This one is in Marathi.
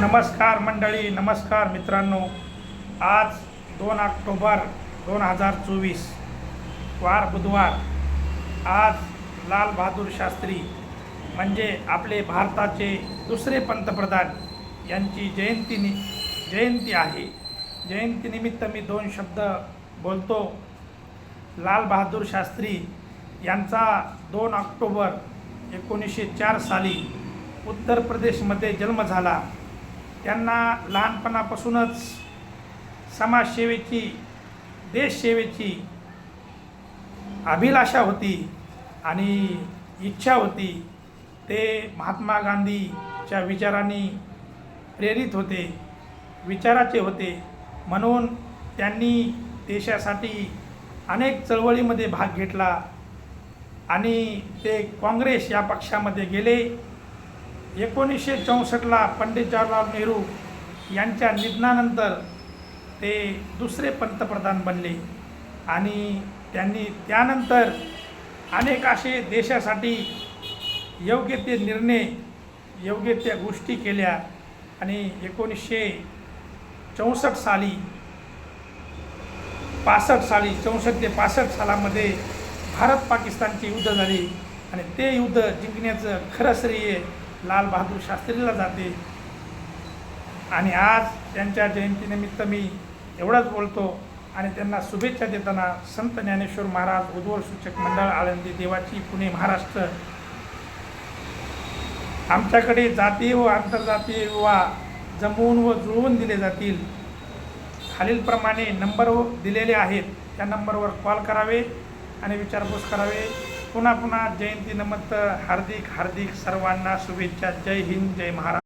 नमस्कार मंडळी नमस्कार मित्रांनो. आज दोन ऑक्टोबर दोन हजार चोवीस वार बुधवार. आज लाल बहादूर शास्त्री म्हणजे आपले भारताचे दुसरे पंतप्रधान यांची जयंती नि जयंती आहे. जयंतीनिमित्त मी दोन शब्द बोलतो. लाल बहादूर शास्त्री यांचा दोन ऑक्टोबर एकोणीसशे चार साली उत्तर प्रदेशमध्ये जन्म झाला. त्यांना लहानपणापासूनच समाजसेवेची देशसेवेची अभिलाषा होती आणि इच्छा होती. ते महात्मा गांधीच्या विचारांनी प्रेरित होते विचाराचे होते. म्हणून त्यांनी देशासाठी अनेक चळवळीमध्ये भाग घेतला आणि ते काँग्रेस या पक्षामध्ये गेले. एकोणीसशे चौसष्टला पंडित जवाहरलाल नेहरू यांच्या निधनानंतर ते दुसरे पंतप्रधान बनले. आणि त्यांनी त्यानंतर अनेक असे देशासाठी योग्य ते निर्णय योग्य त्या गोष्टी केल्या. आणि एकोणीसशे चौसष्ट साली पासष्ट साली चौसष्ट ते पासष्ट सालामध्ये भारत पाकिस्तानचे युद्ध झाले. आणि ते युद्ध जिंकण्याचं खरं श्रेय लाल बहादूर शास्त्रीला जाते. आणि आज त्यांच्या जयंतीनिमित्त मी एवढंच बोलतो आणि त्यांना शुभेच्छा देताना संत ज्ञानेश्वर महाराज उज्ज्वल सूचक मंडळ आळंदी देवाची पुणे महाराष्ट्र. आमच्याकडे जाती व आंतरजातीय विवाह जमवून व जुळवून दिले जातील. खालीलप्रमाणे नंबर दिलेले आहेत. त्या नंबरवर कॉल करावे आणि विचारपूस करावे. पुन्हा पुन्हा जयंतीनिमित्त हार्दिक हार्दिक सर्वांना शुभेच्छा. जय हिंद जय महाराष्ट्र.